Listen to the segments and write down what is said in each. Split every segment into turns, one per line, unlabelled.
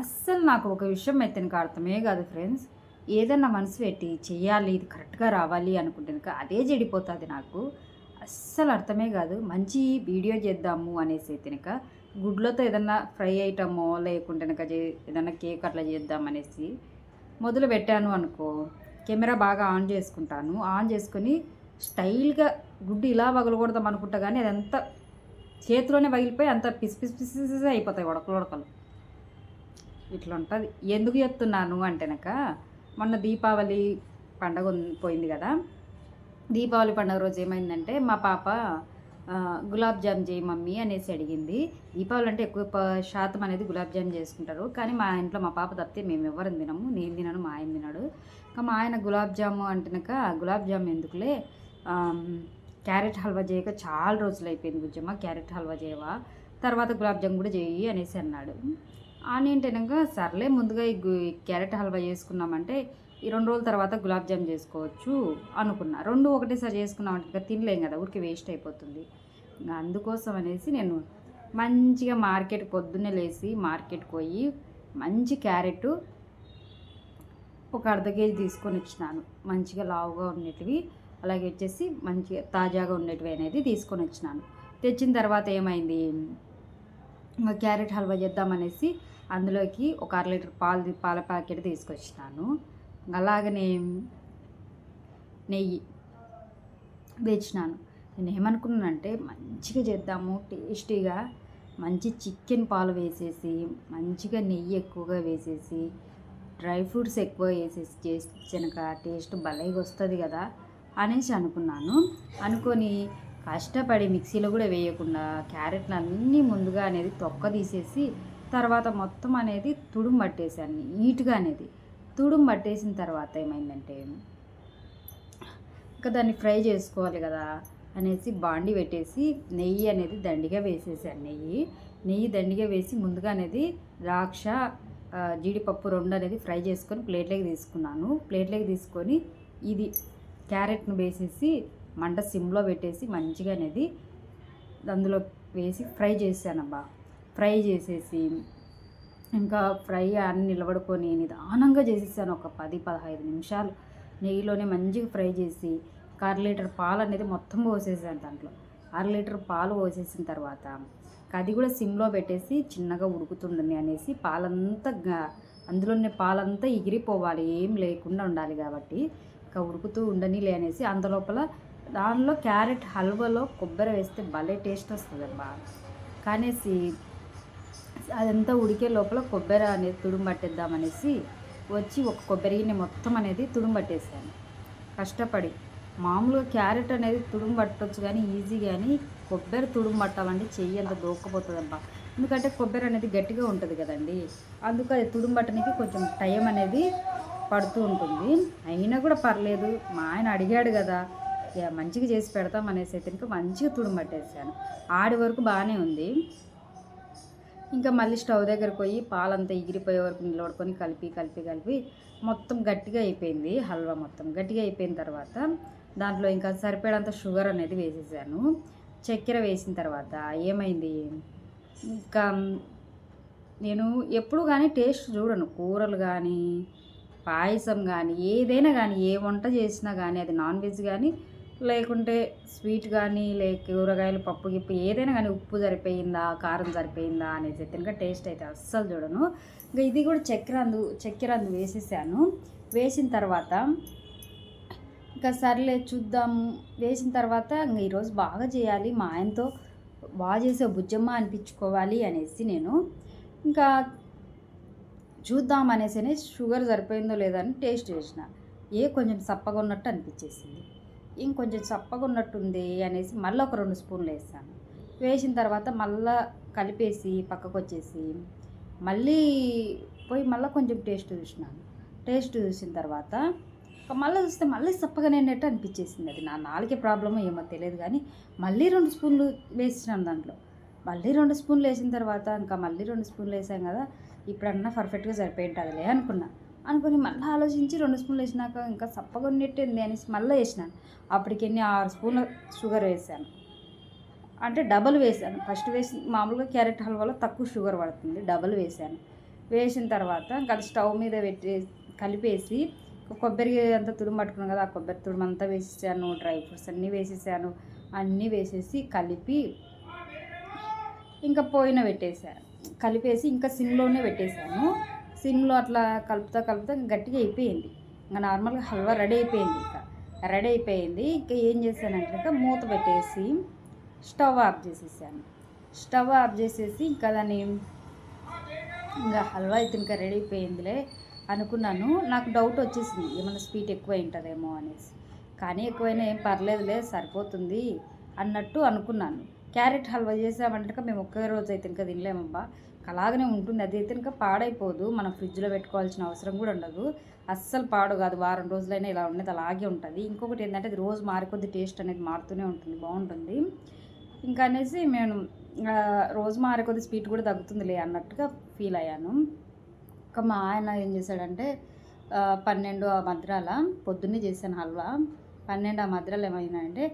అస్సలు నాకు ఒక విషయం అయితే నాకు అర్థమే కాదు ఫ్రెండ్స్. ఏదన్నా మనసు పెట్టి చేయాలి ఇది కరెక్ట్గా రావాలి అనుకుంటే అదే చెడిపోతుంది నాకు. అస్సలు అర్థమే కాదు. మంచి వీడియో చేద్దాము అనేసి అయితే కనుక గుడ్లతో ఏదన్నా ఫ్రై ఐటమో లేకుంటే కనుక ఏదన్నా కేక్ అట్లా చేద్దాం అనేసి మొదలు పెట్టాను అనుకో కెమెరా బాగా ఆన్ చేసుకుంటాను. ఆన్ చేసుకొని స్టైల్గా గుడ్డు ఇలా పగలకూడదాం అనుకుంటా కానీ అదంతా చేతిలోనే పగిలిపోయి అంత పిసి పిసి పిసి అయిపోతాయి ఉడకలు ఉడకలు ఇట్లా ఉంటుంది ఎందుకు చెప్తున్నాను అంటేనక మొన్న దీపావళి పండగ పోయింది కదా. దీపావళి పండగ రోజు ఏమైందంటే మా పాప గులాబ్ జామ్ చేయి మమ్మీ అనేసి అడిగింది. దీపావళి అంటే ఎక్కువ శాతం అనేది గులాబ్ జామ్ చేసుకుంటారు. కానీ మా ఇంట్లో మా పాప తప్పితే మేము ఎవరు తినము. నేను తినను మా ఆయన తినాడు. ఇంకా మా ఆయన గులాబ్ జాము అంటేనక గులాబ్ జామ్ ఎందుకులే? క్యారెట్ హల్వా చేయక చాలా రోజులు అయిపోయింది గుజ్జమ్మ క్యారెట్ హల్వా చేయవా? తర్వాత గులాబ్ జామ్ కూడా చేయి అనేసి అన్నాడు. అని ఏంటనగా సర్లే ముందుగా ఈ క్యారెట్ హల్వా చేసుకున్నామంటే ఈ రెండు రోజుల తర్వాత గులాబ్ జామ్ చేసుకోవచ్చు అనుకున్నా. రెండు ఒకటేసారి చేసుకున్నామంటే ఇంకా తినలేం కదా ఊరికి వేస్ట్ అయిపోతుంది. ఇంకా అందుకోసం అనేసి నేను మంచిగా మార్కెట్ పొద్దున్నే లేచి మార్కెట్కి పోయి మంచి క్యారెట్ ఒక అర్ధ కేజీ తీసుకొని వచ్చినాను మంచిగా లావుగా ఉండేటివి అలాగే వచ్చేసి మంచిగా తాజాగా ఉండేటివి అనేది తీసుకొని వచ్చినాను తెచ్చిన తర్వాత ఏమైంది? క్యారెట్ హల్వా చేద్దామనేసి అందులోకి ఒక అర లీటర్ పాలు పాల ప్యాకెట్ తీసుకొచ్చినాను. అలాగనే నెయ్యి వేచినాను. నేను ఏమనుకున్నానంటే మంచిగా చేద్దాము టేస్టీగా మంచి చికెన్ పాలు వేసేసి మంచిగా నెయ్యి ఎక్కువగా వేసేసి డ్రై ఫ్రూట్స్ ఎక్కువ వేసేసి చేసి కనుక టేస్ట్ భలేగా వస్తుంది కదా అనేసి అనుకున్నాను. అనుకొని కష్టపడి మిక్సీలో కూడా వేయకుండా క్యారెట్లు అన్నీ ముందుగా అనేది తొక్క తీసేసి తర్వాత మొత్తం అనేది తుడుము పట్టేసాను నీట్గా అనేది. తుడుము పట్టేసిన తర్వాత ఏమైందంటే ఇంకా దాన్ని ఫ్రై చేసుకోవాలి కదా అనేసి బాండి పెట్టేసి నెయ్యి అనేది దండిగా వేసేసాను. నెయ్యి నెయ్యి దండిగా వేసి ముందుగా అనేది ద్రాక్ష జీడిపప్పు రెండు అనేది ఫ్రై చేసుకొని ప్లేట్లోకి తీసుకున్నాను. ప్లేట్లోకి తీసుకొని ఇది క్యారెట్ను వేసేసి మంట సిమ్లో పెట్టేసి మంచిగా అనేది అందులో వేసి ఫ్రై చేశానబ్బా. ఫ్రై చేసేసి ఇంకా ఫ్రై అన్ని నిలబడుకొని నిదానంగా చేసేసాను ఒక పది పదహైదు నిమిషాలు. నెయ్యిలోనే మంచిగా ఫ్రై చేసి ఒక అర లీటర్ పాలు అనేది మొత్తం పోసేసాను దాంట్లో. అర లీటర్ పాలు పోసేసిన తర్వాత అది కూడా సిమ్లో పెట్టేసి చిన్నగా ఉడుకుతుండని అనేసి పాలంతా అందులోనే పాలంతా ఎగిరిపోవాలి ఏం లేకుండా ఉండాలి కాబట్టి ఇంకా ఉడుకుతూ ఉండని అనేసి అందులోపల దానిలో క్యారెట్ హల్వాలో కొబ్బరి వేస్తే భలే టేస్ట్ వస్తుంది అబ్బా కానేసి అదంతా ఉడికే లోపల కొబ్బరి అనేది తుడుంబట్టేద్దామనేసి వచ్చి ఒక కొబ్బరి గిన్నె మొత్తం అనేది తుడుంబట్టేసాను. కష్టపడి. మామూలుగా క్యారెట్ అనేది తుడుంబట్టచ్చు పట్టవచ్చు కానీ ఈజీ కానీ కొబ్బరి తుడుంబట్టాలంటే చెయ్యి అంత దూకపోతుందబ్బా ఎందుకంటే కొబ్బరి అనేది గట్టిగా ఉంటుంది కదండి. అందుకు అది తుడుము పట్టడానికి కొంచెం టైం అనేది పడుతూ ఉంటుంది. అయినా కూడా పర్లేదు. మా ఆయన అడిగాడు కదా ఇక మంచిగా చేసి పెడతాం అనేసి అయితే ఇంకా మంచిగా తుడుము పట్టేసాను ఆడి వరకు బాగానే ఉంది. ఇంకా మళ్ళీ స్టవ్ దగ్గర పోయి పాలంతా ఎగిరిపోయే వరకు నిలబడుకొని కలిపి కలిపి కలిపి మొత్తం గట్టిగా అయిపోయింది. హల్వా మొత్తం గట్టిగా అయిపోయిన తర్వాత దాంట్లో ఇంకా సరిపడంత షుగర్ అనేది వేసేసాను. చక్కెర వేసిన తర్వాత ఏమైంది? ఇంకా నేను ఎప్పుడు కానీ టేస్ట్ చూడను. కూరలు కానీ పాయసం కానీ ఏదైనా కానీ ఏ వంట చేసినా కానీ అది నాన్ వెజ్ కానీ లేకుంటే స్వీట్ కానీ లేక కూరగాయలు పప్పు గిప్పు ఏదైనా కానీ ఉప్పు సరిపోయిందా కారం సరిపోయిందా అనేది అయితే ఇంకా టేస్ట్ అయితే అస్సలు చూడను. ఇంకా ఇది కూడా చక్కెర అందు చక్కెర అందు వేసేసాను. వేసిన తర్వాత ఇంకా సర్లే చూద్దాము వేసిన తర్వాత ఇంకా ఈరోజు బాగా చేయాలి. మా ఆయనతో బాగా చేసే బుజ్జమ్మ అనిపించుకోవాలి అనేసి నేను ఇంకా చూద్దాం అనేసి షుగర్ సరిపోయిందో లేదో అని టేస్ట్ చేసిన. ఏ కొంచెం సప్పగా ఉన్నట్టు అనిపించేసింది. ఇంకొంచెం చప్పగా ఉన్నట్టుంది అనేసి మళ్ళీ ఒక రెండు స్పూన్లు వేసాను. వేసిన తర్వాత మళ్ళీ కలిపేసి పక్కకు వచ్చేసి మళ్ళీ పోయి మళ్ళీ కొంచెం టేస్ట్ చూసినాను. టేస్ట్ చూసిన తర్వాత మళ్ళీ చూస్తే మళ్ళీ చప్పగానే ఉన్నట్టు అనిపించేసింది అది. నా నాలుగే ప్రాబ్లమో ఏమో తెలియదు కానీ మళ్ళీ రెండు స్పూన్లు వేసినాను దాంట్లో. మళ్ళీ రెండు స్పూన్లు వేసిన తర్వాత ఇంకా మళ్ళీ రెండు స్పూన్లు వేసాం కదా ఇప్పుడన్నా పర్ఫెక్ట్గా సరిపోయింటుందిలే అనుకున్నా. అనుకుని మళ్ళీ ఆలోచించి రెండు స్పూన్లు వేసినాక ఇంకా సప్పగా ఉన్నట్టుంది అనేసి మళ్ళీ వేసినాను. అప్పటికి ఎన్ని ఆరు స్పూన్ల షుగర్ వేసాను. అంటే డబల్ వేసాను. ఫస్ట్ వేసి మామూలుగా క్యారెట్ హల్వాలో తక్కువ షుగర్ పడుతుంది. డబల్ వేసాను. వేసిన తర్వాత ఇంకా అది స్టవ్ మీద పెట్టి కలిపేసి కొబ్బరి అంతా తురుము పట్టుకున్నాం కదా ఆ కొబ్బరి తురుము అంతా వేసేసాను. డ్రై ఫ్రూట్స్ అన్నీ వేసేసాను. అన్నీ వేసేసి కలిపి ఇంకా పోయిన పెట్టేశాను కలిపేసి ఇంకా సిమ్లోనే పెట్టేశాను సిమ్లో అట్లా కలుపుతా కలుపుతా ఇంకా గట్టిగా అయిపోయింది. ఇంకా నార్మల్గా హల్వా రెడీ అయిపోయింది ఇంకా. రెడీ అయిపోయింది. ఇంకా ఏం చేశానంటే ఇంకా మూత పెట్టేసి స్టవ్ ఆఫ్ చేసేసాను. స్టవ్ ఆఫ్ చేసేసి ఇంకా దాన్ని ఇంకా హల్వా అయితే ఇంకా రెడీ అయిపోయిందిలే అనుకున్నాను. నాకు డౌట్ వచ్చేసింది ఏమైనా స్వీట్ ఎక్కువ ఉంటుందేమో అనేసి. కానీ ఎక్కువైనా ఏం పర్లేదులే సరిపోతుంది అన్నట్టు అనుకున్నాను. క్యారెట్ హల్వా చేసామంటే మేము ఒకే రోజు అయితే ఇంకా తినలేమబ్బా. అలాగనే ఉంటుంది అది అయితే ఇంకా పాడైపోదు. మనం ఫ్రిడ్జ్లో పెట్టుకోవాల్సిన అవసరం కూడా ఉండదు. అస్సలు పాడు కాదు వారం రోజులైనా ఇలా ఉండేది అలాగే ఉంటుంది. ఇంకొకటి ఏంటంటే అది రోజు మారికొద్ది టేస్ట్ అనేది మారుతూనే ఉంటుంది బాగుంటుంది. ఇంకా అనేసి నేను రోజు మారే కొద్ది స్వీట్ కూడా తగ్గుతుందిలే అన్నట్టుగా ఫీల్ అయ్యాను. ఇంకా మా ఆయన ఏం చేశాడంటే పన్నెండు ఆ మద్రాల పొద్దున్నే చేశాను హల్వా. పన్నెండు ఆ మధ్రాలు ఏమైందంటే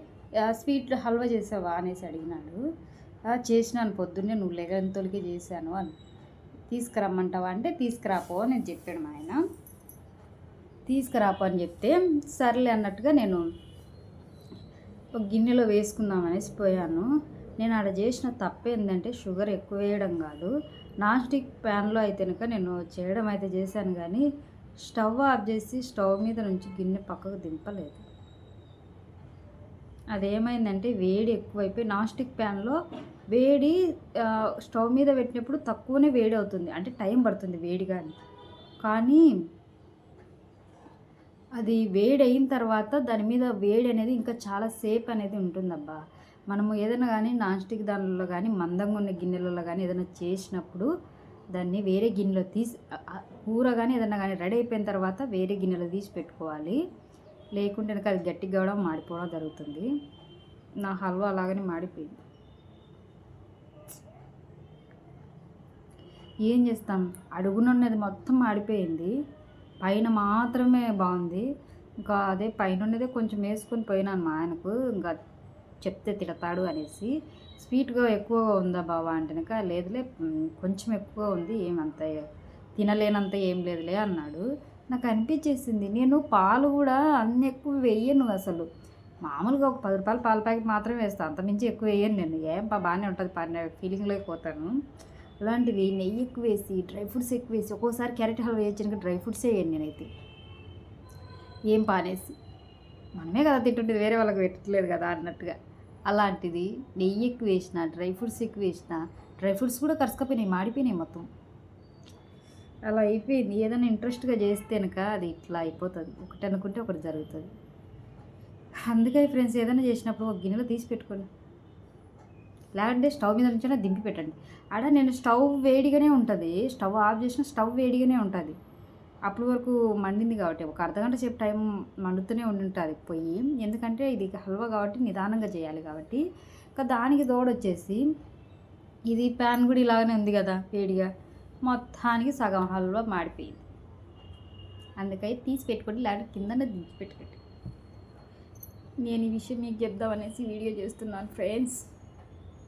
స్వీట్లు హల్వా చేసావా అనేసి అడిగినాడు. చేసినాను పొద్దున్నే నువ్వు లెగంతోలికి చేశాను అని. తీసుకురమ్మంటావా అంటే తీసుకురాపో అని నేను చెప్పాడు మా ఆయన. తీసుకురాపో అని చెప్తే సర్లే అన్నట్టుగా నేను ఒక గిన్నెలో వేసుకుందాం అనేసి పోయాను. నేను ఆడ చేసిన తప్పు ఏంటంటే షుగర్ ఎక్కువ వేయడం కాదు. నాన్ స్టిక్ ప్యాన్లో అయితే కనుక నేను చేయడం అయితే చేశాను కానీ స్టవ్ ఆఫ్ చేసి స్టవ్ మీద నుంచి గిన్నె పక్కకు దింపలేదు. అదేమైందంటే వేడి ఎక్కువైపోయి నాన్ స్టిక్ ప్యాన్లో వేడి స్టవ్ మీద పెట్టినప్పుడు తక్కువనే వేడి అవుతుంది. అంటే టైం పడుతుంది వేడి కానీ కానీ అది వేడి అయిన తర్వాత దాని మీద వేడి అనేది ఇంకా చాలా సేపు అనేది ఉంటుందబ్బా. మనము ఏదైనా కానీ నాన్ స్టిక్ దానిలో కానీ మందంగా ఉన్న గిన్నెలలో కానీ ఏదైనా చేసినప్పుడు దాన్ని వేరే గిన్నెలో తీసి కూర కానీ ఏదైనా కానీ రెడీ అయిపోయిన తర్వాత వేరే గిన్నెలో తీసి పెట్టుకోవాలి. లేకుంటే అది గట్టిగా కావడం మాడిపోవడం జరుగుతుంది. నా హల్వా అలాగనే మాడిపోయింది. ఏం చేస్తాం? అడుగునున్నది మొత్తం మాడిపోయింది. పైన మాత్రమే బాగుంది. ఇంకా అదే పైన ఉన్నదే కొంచెం వేసుకొని పోయినాను మా ఆయనకు. ఇంకా చెప్తే తిడతాడు అనేసి. స్వీట్గా ఎక్కువగా ఉందా బావా అంటే లేదులే కొంచెం ఎక్కువ ఉంది ఏమంత తినలేనంత ఏం లేదులే అన్నాడు. నాకు అనిపించేసింది నేను పాలు కూడా అన్ని ఎక్కువ వేయను అసలు. మామూలుగా ఒక పది రూపాయలు పాల ప్యాకెట్ మాత్రమే వేస్తాను అంత మించి ఎక్కువ వేయను నేను. ఏం పా బాగానే ఉంటుంది పని ఫీలింగ్లోకి పోతాను. అలాంటివి నెయ్యి ఎక్కువ వేసి డ్రై ఫ్రూట్స్ ఎక్కువ వేసి ఒక్కోసారి క్యారెట్ హల్వా వేయచ్చు డ్రై ఫ్రూట్స్ వేయను నేనైతే. ఏం పానేసి మనమే కదా తింటుంటే వేరే వాళ్ళకి పెట్టట్లేదు కదా అన్నట్టుగా. అలాంటిది నెయ్యి ఎక్కువ వేసిన డ్రై ఫ్రూట్స్ ఎక్కువ వేసిన డ్రై ఫ్రూట్స్ కూడా కరుసుకపోయినాయి మాడిపోయినాయి మొత్తం. అలా అయిపోయింది. ఏదైనా ఇంట్రెస్ట్గా చేస్తే కనుక అది ఇట్లా అయిపోతుంది. ఒకటి అనుకుంటే ఒకటి జరుగుతుంది. అందుకే ఫ్రెండ్స్ ఏదైనా చేసినప్పుడు ఒక గిన్నెలో తీసి పెట్టుకోండి. లేదంటే స్టవ్ మీద నుంచైనా దింపి పెట్టండి. ఆడ నేను స్టవ్ వేడిగానే ఉంటుంది. స్టవ్ ఆఫ్ చేసిన స్టవ్ వేడిగానే ఉంటుంది. అప్పటి వరకు మండింది కాబట్టి ఒక అర్ధగంట సేపు టైం మండుతూనే ఉండి ఉంటుంది పొయ్యి. ఎందుకంటే ఇది హల్వా కాబట్టి నిదానంగా చేయాలి కాబట్టి. ఇంకా దానికి తోడొచ్చేసి ఇది ప్యాన్ కూడా ఇలాగనే ఉంది కదా వేడిగా. మొత్తానికి సగం హల్వా మాడిపోయింది. అందుకని తీసి పెట్టుకోండి లేకపోతే కిందనే దించి పెట్టుకోండి. నేను ఈ విషయం మీకు చెప్దామనేసి వీడియో చేస్తున్నాను ఫ్రెండ్స్.